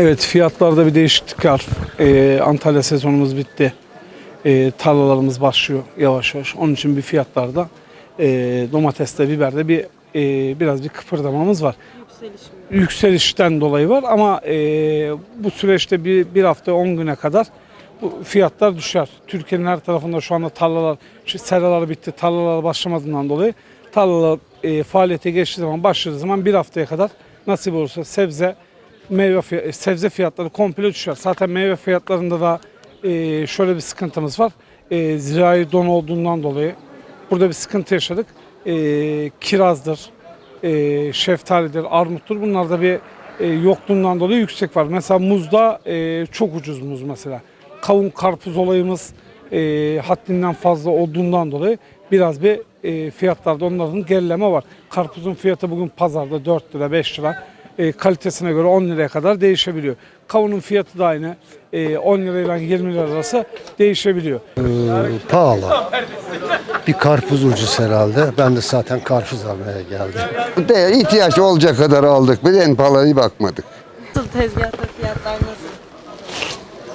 Evet fiyatlarda bir değişiklik var. Ee, Antalya sezonumuz bitti. Ee, tarlalarımız başlıyor yavaş yavaş. Onun için bir fiyatlarda e, domateste, biberde bir e, biraz bir kıpırdamamız var. Yükselişten dolayı var ama e, bu süreçte bir, bir hafta 10 güne kadar bu fiyatlar düşer. Türkiye'nin her tarafında şu anda tarlalar, seralar bitti, tarlalar başlamadığından dolayı tarlalar e, faaliyete geçtiği zaman, başladığı zaman bir haftaya kadar nasip olursa sebze, meyve fiy- sebze fiyatları komple düşer. Zaten meyve fiyatlarında da e, şöyle bir sıkıntımız var. E, zirai don olduğundan dolayı burada bir sıkıntı yaşadık. E, kirazdır, e, şeftalidir, armuttur. Bunlarda bir e, yokluğundan dolayı yüksek var. Mesela muzda e, çok ucuz muz mesela. Kavun, karpuz olayımız e, haddinden fazla olduğundan dolayı biraz bir e, fiyatlarda onların gerileme var. Karpuzun fiyatı bugün pazarda 4 lira, 5 lira. E, kalitesine göre 10 liraya kadar değişebiliyor. Kavunun fiyatı da aynı. E, 10 lirayla 20 lira arası değişebiliyor. Pahalı. Bir karpuz ucuz herhalde. Ben de zaten karpuz almaya geldim. De ihtiyaç olacak kadar aldık. Bir de en pahalıya bakmadık. Nasıl tezgahta fiyatlar nasıl?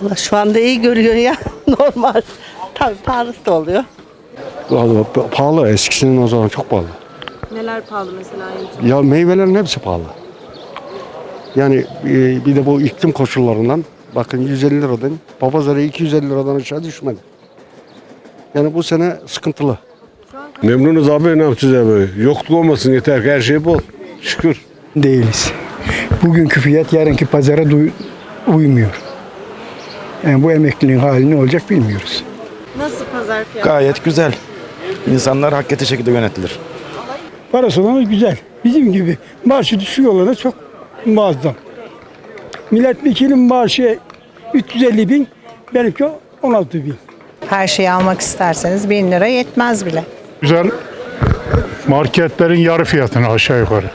Valla Şu anda iyi görüyor ya normal. Tabii pahalısı da oluyor. Vallahi pahalı. Eskisinin o zaman çok pahalı. Neler pahalı mesela? Ya meyvelerin hepsi pahalı. Yani e, bir de bu iklim koşullarından bakın 150 liradan papazara 250 liradan aşağı düşmedi. Yani bu sene sıkıntılı. Memnunuz abi ne yapacağız abi? Yokluk olmasın yeter ki her şey bol. Şükür. değiliz. Bugünkü fiyat yarınki pazara duy- uymuyor. Yani bu emeklinin hali ne olacak bilmiyoruz. Nasıl pazar fiyatı? Gayet güzel. İnsanlar hak ettiği şekilde yönetilir. Parası olan güzel. Bizim gibi maaşı düşük olana çok muazzam. Milletvekilinin maaşı 350 bin, benimki 16 bin. Her şeyi almak isterseniz 1000 lira yetmez bile. Güzel marketlerin yarı fiyatına aşağı yukarı.